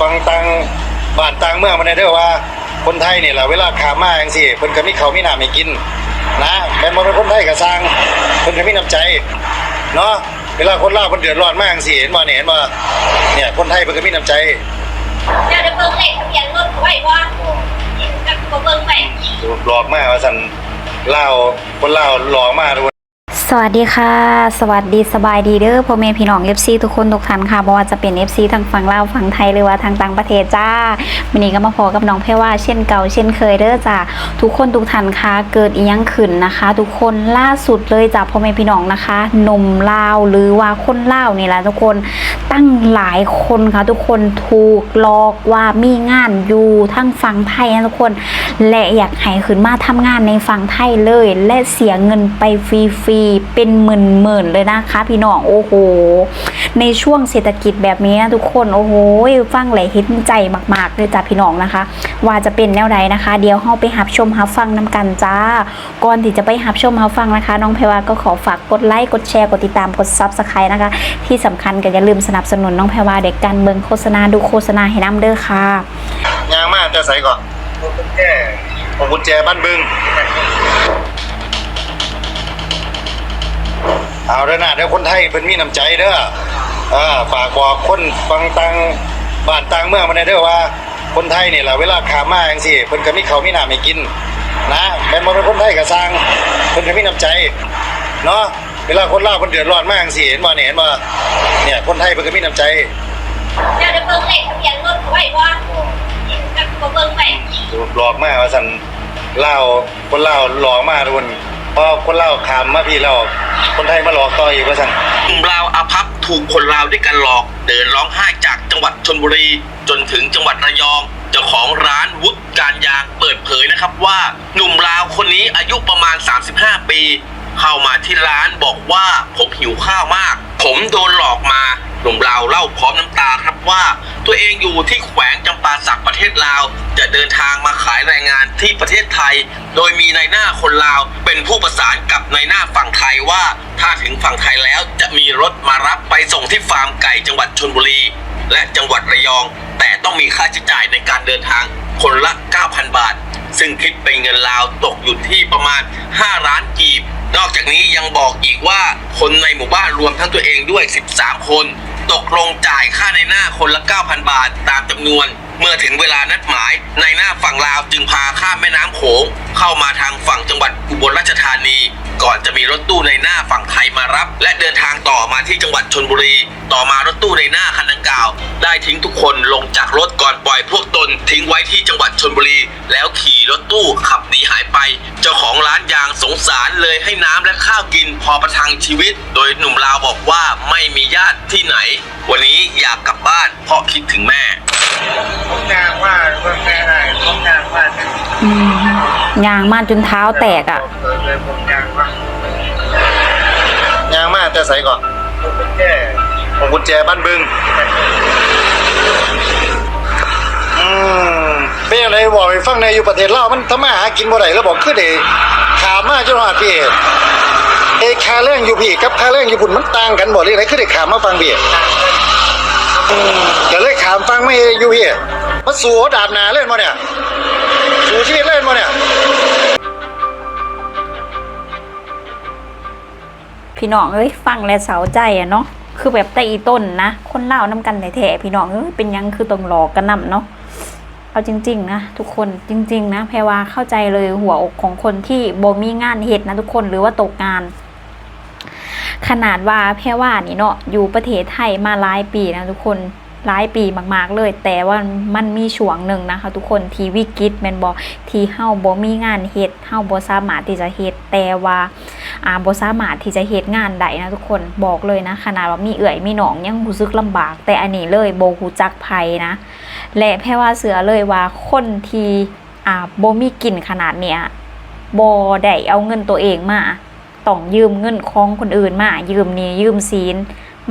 ฟังตังบ้านต่างเมืองมันได้เด้อว่า คนไทยนี่แหละเวลาขามาจังซี่เพิ่นก็มีเขาวมีน้ำให้กิน นะแม่นบ่เป็นคนไทยก็สร้างเพิ่นก็มีน้ำใจเนาะเวลาคนลาวเพิ่นเดือดร้อนมากจังซี่เห็นบ่เนี่ยเห็นบ่เนี่ยคนไทยเพิ่นก็มีน้ำใจเดี๋ยวจะเบิ่งเลขทะเบียนรถไว้บ่จะก็เบิ่งไปหลอกมาว่าซั่นลาวคนลาวหลอกมาด้วย สวัสดีค่ะ สวัสดีสบายดีเด้อพ่อแม่พี่น้อง FC ทุกคนทุกท่านค่ะบ่ว่าจะเป็น FC ทางฝั่งลาวฝั่งไทยหรือว่าทางต่างประเทศจ้าวันนี้ก็มาพอกับน้องเพรว่าเช่นเก่าเช่นเคยเด้อจ้าทุกคนทุกท่านค่ะเกิดอียังขึ้นนะคะ ทุกคนล่าสุดเลยจ้าพ่อแม่พี่น้องนะคะนมลาวหรือว่าคนลาวนี่แหละทุกคนตั้งหลายคนค่ะทุกคนถูกหลอกว่ามีงานอยู่ทั้งฝั่งไทยนะทุกคน และอยากให้ขึ้นมาทำงานในฝั่งไทยเลย และเสียเงินไปฟรีๆเป็นหมื่นๆเลยนะคะพี่น้องโอ้โห ในช่วงเศรษฐกิจแบบนี้นะทุกคนโอ้โหฟังเลยเห็นใจมากๆเลยจ้าพี่น้องนะคะ ว่าจะเป็นแนวใดนะคะ เดี๋ยวเฮาไปหับชมหับฟังนำกันจ้าก่อนที่จะไปหับชมหับฟังนะคะ น้องเพรวาก็ขอฝากกดไลค์กดแชร์กดติดตามกดซับสไครต์นะคะ ที่สำคัญก็อย่าลืมสนับสนุนน้องเพรวาเด็กการเบิงโฆษณาดูโฆษณาให้น้ำเด้อค่ะยางมาแต่ใส่ก่อนผมกุญแจบ้านบึง เอาเด้อนะเดี๋ยวคนไทยเพิ่นมีน้ำใจเด้อเออฝากบอกคนฟังตังบ้านต่างเมืองมันได้เด้อว่า คนไทยนี่แหละเวลาขามาจังซี่เพิ่นก็มีเขาวมีน้ำให้กิน นะแม่นบ่เป็นคนไทยก็สร้างเพิ่นก็มีน้ำใจเนาะเวลาคนลาวเพิ่นเดือดร้อนมากจังซี่เห็นบ่เนี่ยเห็นบ่เนี่ยคนไทยเพิ่นก็มีน้ำใจเดี๋ยวจะเบิ่งเลขทะเบียนรถไว้บ่จะก็เบิ่งไปหลอกมาว่าซั่นลาวคนลาวหลอกมาทุกคน พอคนเล่าวขามมาพี่แล้วคนไทยมาหลอกต่ออีกว่าซั่นกลุ่มลาวอาพับถูกคนลาวด้วยกันหลอก เดินร้องไห้จากจังหวัดชนบุรี จนถึงจังหวัดระยอง เจ้าของร้านวุฒิการยางเปิดเผยนะครับว่าหนุ่มลาวคนนี้อายุประมาณ 35 ปี เข้ามาที่ร้านบอกว่าผมหิวข้าวมาก ผมโดนหลอกมาหนุ่มลาวเล่าพร้อมน้ำตาครับว่า ตัวเองอยู่ที่แขวงจำปาสักประเทศลาว จะเดินทางมาขายแรงงานที่ประเทศไทย โดยมีนายหน้าคนลาว เป็นผู้ประสานกับนายหน้าฝั่งไทยว่า ถ้าถึงฝั่งไทยแล้วจะมีรถมารับไปส่งที่ฟาร์มไก่จังหวัดชนบุรี และจังหวัดระยอง แต่ต้องมีค่าใช้จ่ายในการเดินทางคนละ 9,000 บาท ซึ่งคิดเป็นเงินลาวตกอยู่ที่ประมาณ 5 ล้านกีบ นอกจากนี้ยังบอกอีกว่าคนในหมู่บ้านรวมทั้งตัวเองด้วย 13 คน ตกลงจ่ายค่าในหน้าคนละ 9,000 บาทตามจำนวน เมื่อถึงเวลานัดหมาย ในหน้าฝั่งลาวจึงพาข้ามแม่น้ำโขง เข้ามาทางฝั่งจังหวัดอุบลราชธานี ก่อนจะมีรถตู้ในหน้าฝั่งไทยมารับ และเดินทางต่อมาที่จังหวัดชนบุรี ต่อมารถตู้ในหน้าคันดังกล่าว ได้ทิ้งทุกคนลงจากรถก่อนปล่อยพวกต นทิ้งไว้ที่จังหวัดชนบุรี แล้วขี่รถตู้ขับหนีหายไป เจ้าของร้านยางสงสารเลยให้น้ำและข้าวกินพอประทังชีวิต โดยหนุ่มลาวบอกว่าไม่มีญาติที่ไหน วันนี้อยากกลับบ้านเพราะคิดถึงแม่ผมยางว่าเพิ่งแม่ได้ผมยางว่าอืมยางมาจนเท้าแตกอะเปิดเลยผมยางว่ายางมาแต่ใส่ก่อนผมเป็นแค่ผมกุญแจบ้านบึงอื มเป็นยังไงบอกให้ฟังในอยู่ประเทศลาวมันทำมาหากินบ่ได้แล้วบอกคือเด้ขามมาจนฮอดพี่เอ้ค่าแรงอยู่พี่กับค่าแรงอยู่พุ่นมันต่างกันบ่หรืออะไรคือได้ขามมาฟังพี่อืมก็เลยขามฟังไม่อยู่พี่มาสู่ดาบหนาเล่นบ่เนี่ยสู่ชีวิตเล่นบ่เนี่ยพี่น้องเอ้ยฟังและเสาใจอะเนาะคือแบบแต่อีต้นนะ คนเล่าวนำกันแท้ๆพี่น้องเอ้ยเป็นหยังคือต้องหลอกกันนำเนาะ เอาจริง ๆ นะ ทุกคนจริง ๆ นะแพรว่าเข้าใจเลยหัวอกของคนที่บ่มีงานเฮ็ดนะทุกคนหรือว่าตกงาน ขนาดว่าแพรว่านี่เนาะอยู่ประเทศไทยมาหลายปีนะทุกคนหลายปีมากๆเลย แต่ว่ามันมีช่วงหนึ่งนะคะ ทุกคนที่วิกฤตแมนบ่ที่เฮาบ่มีงานเฮ็ดเฮาบ่สามารถที่จะเฮ็ดแต่ว่า อ่าบ่สามารถที่จะเฮ็ดงานได้นะทุกคนบอกเลยนะขนาดว่ามีเอื่อยมีหนองยังรู้สึกลำบาก แต่อันนี้เลยโบ่ฮู้จักภัยนะ และแพ่ว่าเสือเลยว่าคนที่อ่าบ่มีกินขนาดเนี้ยบ่ได้เอาเงินตัวเองมาต้องยืมเงินของคนอื่นมายืมนี้ยืมสิน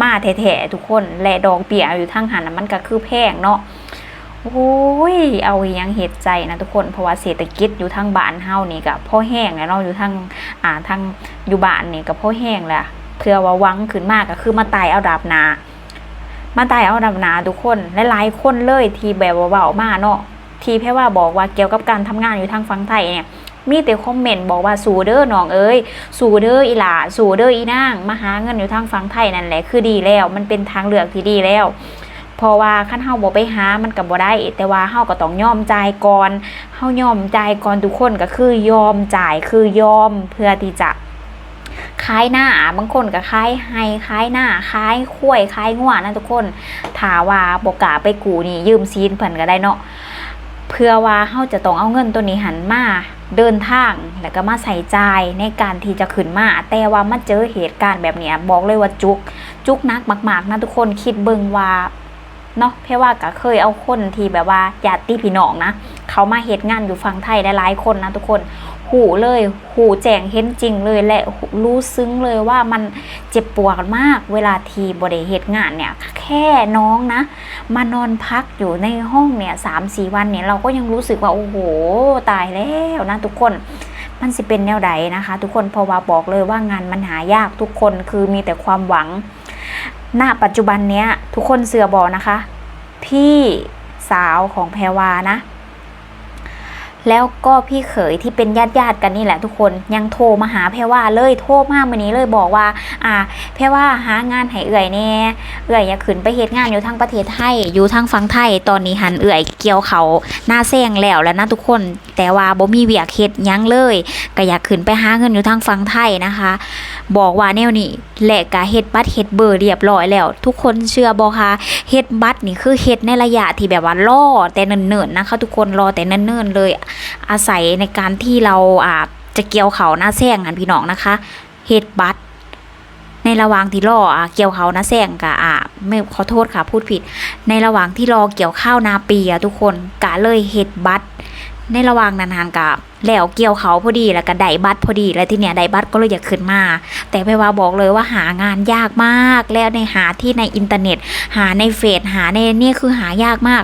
มาแท้ๆทุกคนและดอกเบี้ยอยู่ทางหันมันก็คือแพงเนาะ โอ้ย เอาอยังเห็ดใจนะทุกคนเพราะว่าเศรษฐกิจอยู่ทางบ้านเฮานี่ก็พ่อแห้งแล้วเนาะอยู่ทางอ่าทางอยู่บ้านนี่ก็พ่อแห้งแหละเพื่อว่าวังขึ้นมากก็คือมาตายเอาดาบนา มาตายเอาดำหนาทุกคนหลายคนเลยที่แบบว่าเบามาเนาะทีแพ่ว่าบอกว่าเกี่ยวกับการทำงานอยู่ทางฝั่งไทยเนี่ยมีแต่คอมเมนต์บอกว่าสูเด้อน้องเอ้ยสูเด้ออีหลาสูเด้ออีนางมาหาเงินอยู่ทางฝั่งไทยนั่นแหละคือดีแล้ว มันเป็นทางเลือกที่ดีแล้ว ราะว่าคันเฮาบ่ไปหามันก็บ่ได้ แต่ว่าเฮาก็ต้องยอมจ่ายก่อนเฮายอมจ่ายก่อนทุกคนก็คือยอมจ่ายคือยอมเพื่อที่จะขายหน้าบางคนก็ขายให้ายหน้าขายข้วยขายงัวนะทุกคนถ้าว่าบ่กล้าไปกู้นี่ยืมซีนเพิ่นก็ได้เนาะเพื่อว่าเฮาจะต้องเอาเงินตัวนี้หันมาเดินทางแล้วก็มาใส่ใจในการที่จะขึ้นมาแต่ว่ามาเจอเหตุการณ์แบบเนี้ยบอกเลยว่าจุก จุกนักมาก ๆนะทุกคนคิดเบิ่งว่า เนาะเพราะว่าก็เคยเอาคนที่แบบว่าญาติพี่น้องนะ เขามาเหตุงานอยู่ฝั่งไทยได้หลายคนนะทุกคนหูเลยหูแจ้งเห็นจริงเลยและรู้ซึ้งเลยว่ามันเจ็บปวดมาก เวลาทีบริเหตุงานเนี่ย แค่น้องนะ มานอนพักอยู่ในห้องเนี่ยสามสี่วันเนี่ยเราก็ยังรู้สึกว่า โอ้โห ตายแล้วนะทุกคนมันสิเป็นแนวใดนะคะ ทุกคนพราะว่าบอกเลยว่างานมันหายากทุกคนคือมีแต่ความหวัง ณปัจจุบันเนี้ยทุกคนเสือบอกนะคะ พี่สาวของแพรวานะ แล้วก็พี่เขยที่เป็นญาติญาติๆกันนี่แหละทุกคนยังโทรมาหาแพรว่าเลยโทรมามื่อนี้เลยบอกว่า อ่า แพรว่าหางานให้เอื่อยแน่เอื่อยอยากขึ้นไปเฮ็ดงานอยู่ทางประเทศไทยอยู่ทางฝั่งไทยตอนนี้หันเอื่อยเกี่ยวเขาหน้าแซงแล้วแล้วนะทุกคน แต่ว่าบ่มีเวียกเฮ็ดยังเลยก็อยากขึ้นไปหาเงินอยู่ทางฝั่งไทยนะคะ บอกว่าแนวนี้แหละกะเฮ็ดบัตรเฮ็ดเบอร์เรียบร้อยแล้ว ทุกคนเชื่อบ่คะเฮ็ดบัตรนี่คือเฮ็ดในระยะที่แบบว่ารอแต่เนิ่นๆนะคะทุกคนรอแต่เนิ่นๆเลยอาศัยในการที่เราอ่าจะเกี่ยวเขาหน้าแซงกันพี่น้องนะคะเฮ็ดบัตรในระหว่างที่รออะเกี่ยวเขาหน้าแซงกะอะไม่ขอโทษค่ะพูดผิด ในระหว่างที่รอเกี่ยวข้าวนาปีอะทุกคนกะเลยเฮ็ดบัตร ในระหว่างนั้นหางกะแล้วเกี่ยวเขาพอดีแล้วก็ได้บัตรพอดี แล้วที่เนี้ยได้บัตรก็เลยอยากขึ้นมา แต่ไปว่าบอกเลยว่าหางานยากมาก แล้วในหาที่ในอินเทอร์เน็ต หาในเฟซหาในนี่คือหายากมาก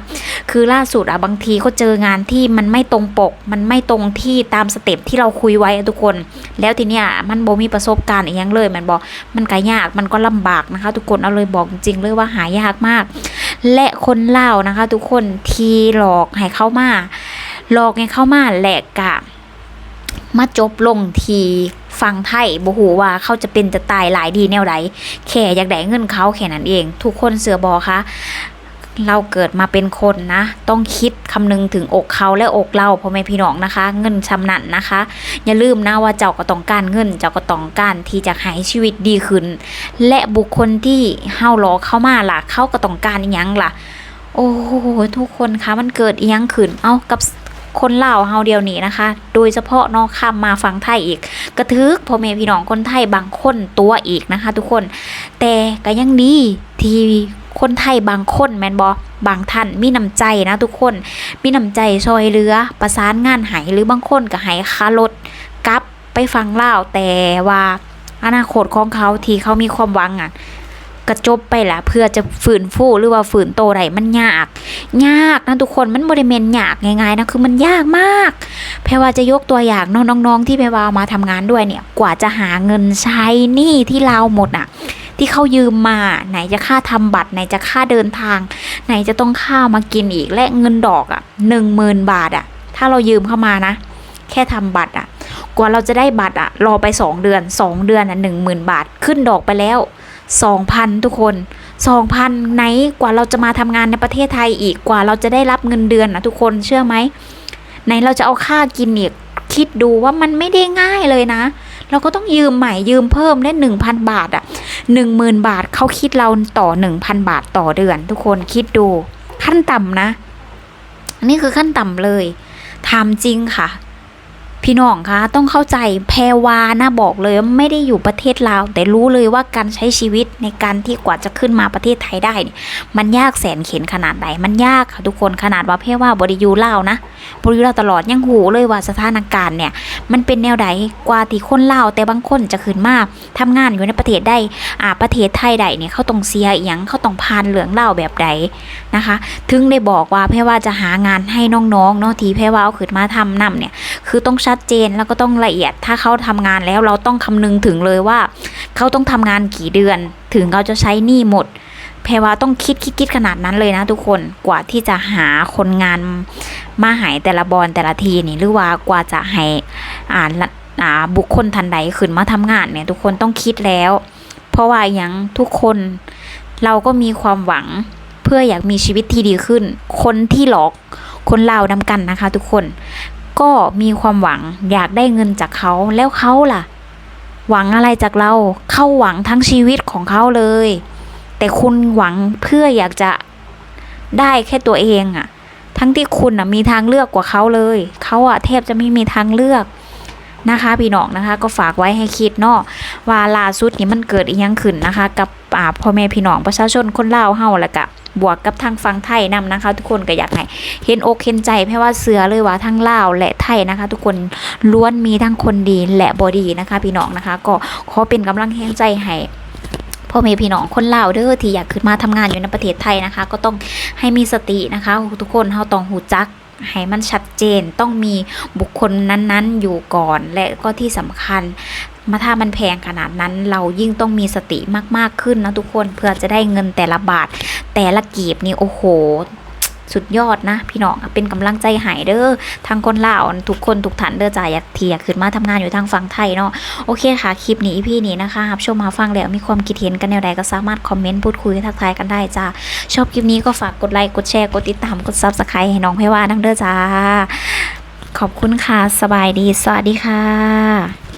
คือล่าสุดอะบางทีก็เจองานที่มันไม่ตรงปก มันไม่ตรงที่ตามสเต็ปที่เราคุยไว้ทุกคน แล้วทีเนี้ยมันโบมีประสบการณ์อีกอย่างเลย มันบอกมันก็ยากมันก็ลำบากนะคะ ทุกคนเอาเลยบอกจริงเลยว่าหายากมาก และคนเล่านะคะ ทุกคนทีหลอกให้เข้ามา หลอกให้เข้ามาแหลกกะมาจบลงทีฟังไทยบ่ฮู้ว่าเขาจะเป็นจะตายหลายดีแนวใดแค่อยากได้เงินเขาแค่นั้นเอง ทุกคนเสือบอคะเราเกิดมาเป็นคนนะ ต้องคิดคำนึงถึงอกเขาและอกเราพ่อแม่พี่น้องนะคะ เงินชำนันนะคะ อย่าลืมนะว่าเจ้าก็ต้องการเงิน เจ้าก็ต้องการที่จะให้ชีวิตดีขึ้น และบุคคลที่เฮาหลอกเข้ามาล่ะ เขาก็ต้องการอีหยังล่ะ โอ้โหทุกคนคะมันเกิดอีหยังขึ้น เอากับ คนลาวเฮาเดียวนี้นะคะ โดยเฉพาะเนอกข้ามมาฟังไทยอีก กระทึกพ่อแม่พี่น้องคนไทยบางคนตัวอีกนะคะ ทุกคน แต่ก็ยังดีที่คนไทยบางคนแมนบอบางท่านมีน้ำใจนะทุกคน มีน้ำใจซอยเรือประสานงานหายหรือบางคนก็หายคารถกลับไปฟังเล่าแต่ว่าอนาคตของเขาที่เขามีความหวังอะ กระจบไปละเพื่อจะฝืนฟูหรือว่าฝืนโตได้มันยาก ยากนะทุกคนมันบริเมนยากง่ายๆนะคือมันยากมาก แพรว่าจะยกตัวอย่างน้องๆที่แพรว่ามาทำงานด้วยเนี่ยกว่าจะหาเงินใช้หนี้ที่เราหมดอะที่เขายืมมาไหนจะค่าทำบัตรไหนจะค่าเดินทาง ไหนจะต้องข้าวมากินอีกและเงินดอกอะหนึ่งหมื่นบาทอะ ถ้าเรายืมเข้ามานะ แค่ทำบัตรอะ กว่าเราจะได้บัตรอะ รอไปสองเดือนสองเดือนอะหนึ่งหมื่นบาทขึ้นดอกไปแล้ว สองพันทุกคนสองพันไหนกว่าเราจะมาทำงานในประเทศไทยอีกกว่าเราจะได้รับเงินเดือนนะทุกคนเชื่อไหมไหนเราจะเอาค่ากินอีกคิดดูว่ามันไม่ได้ง่ายเลยนะ เราก็ต้องยืมใหม่ยืมเพิ่มได้หนึ่งพันบาทอะหนึ่งหมื่นบาทเขาคิดเราต่อหนึ่งพันบาทต่อเดือน ทุกคนคิดดูขั้นต่ำนะ นี่คือขั้นต่ำเลยทำจริงค่ะ พี่น้องคะต้องเข้าใจแพรวานะบอกเลยไม่ได้อยู่ประเทศลาว แต่รู้เลยว่าการใช้ชีวิตในการที่กว่าจะขึ้นมาประเทศไทยได้ มันยากแสนเข็นขนาดไหนมันยากค่ะทุกคนขนาดว่าแพรว่าบริยูลาวนะบริยูลาวตลอดยังหูเลยว่าสถานการณ์เนี่ย มันเป็นแนวใดกว่าที่คนลาวแต่บางคนจะขึ้นมาทำงานอยู่ในประเทศได้อ่าประเทศไทยใดเนี่ยเขาต้องเสียอหย่างเขาต้องผ่านเหลืองเล่าแบบใดนะคะ ถึงได้บอกว่าแพรว่าจะหางานให้น้องๆเนาะทีแพรว่าเอาขึ้นมาทำนํเนี่ยคือต้องชัดเจนแล้วก็ต้องละเอียด ถ้าเขาทำงานแล้วเราต้องคำนึงถึงเลยว่า เขาต้องทำงานกี่เดือน ถึงเขาจะใช้หนี้หมดแพรว่าต้องคิดคิดคิดขนาดนั้นเลยนะทุกคนกว่าที่จะหาคนงานมาหายแต่ละบอลแต่ละทีนี่หรือว่ากว่าจะให้อ่าละอ่าบุคคลทันใดขึ้นมาทำงานเนี่ย ทุกคนต้องคิดแล้ว เพราะว่าอย่างทุกคนเราก็มีความหวังเพื่ออยากมีชีวิตที่ดีขึ้น คนที่หลอกคนเล่านำกันนะคะ ทุกคน ก็มีความหวังอยากได้เงินจากเขาแล้วเขาล่ะ หวังอะไรจากเราเข้าหวังทั้งชีวิตของเขาเลย แต่คุณหวังเพื่ออยากจะได้แค่ตัวเองอะทั้งที่คุณอะมีทางเลือกกว่าเขาเลยเขาอะแทบจะไม่มีทางเลือกนะคะพี่น้องนะคะ ก็ฝากไว้ให้คิดเนาะว่าล่าสุดนี้มันเกิดอีกยังขึ้นนะคะ กับอ่าพ่อแม่พี่น้องประชาชนคนเลาเฮาล้วก็ บวกกับทางฝั่งไทยนํนะคะ ทุกคนก็อยากให้เห็นอกเห็นใจเพราะว่าเสือเลยว่าทั้งลาวและไทยนะคะ ทุกคนล้วนมีทั้งคนดีและบอดีนะคะ พี่น้องนะคะ ก็ขอเป็นกำลังแห่งใจให้พ่อแม่พี่น้องคนลาวเด้อที่อยากขึ้นมาทำงานอยู่ในประเทศไทยนะคะ ก็ต้องให้มีสตินะคะ ทุกคนเฮาต้องหูจัก ให้มันชัดเจนต้องมีบุคคลนั้นๆ อยู่ก่อน และก็ที่สำคัญมาถ้ามันแพงขนาดนั้นเรายิ่งต้องมีสติมากๆขึ้นนะทุกคนเพื่อจะได้เงินแต่ละบาท แต่ละกีบนี่โอ้โห สุดยอดนะ พี่น้องเป็นกำลังใจใหายเด้อทางคนลาวทุกคนทุกท่านเด้อจ่ายอยากเทียขึ้นมาทำงานอยู่ทางฝั่งไทยเนาะโอเคค่ะคลิปนี้พี่นี้นะคะรับชมมาฟังแล้วมีความคิดเห็นกันแนวใดก็สามารถคอมเมนต์พูดคุยทักทายกันได้จ้าชอบคลิปนี้ก็ฝากกดไลค์กดแชร์กดติดตามกดซับสไครต์ให้น้องเพรว่านังเด้อจ้าขอบคุณค่ะสบายดี สวัสดีค่ะ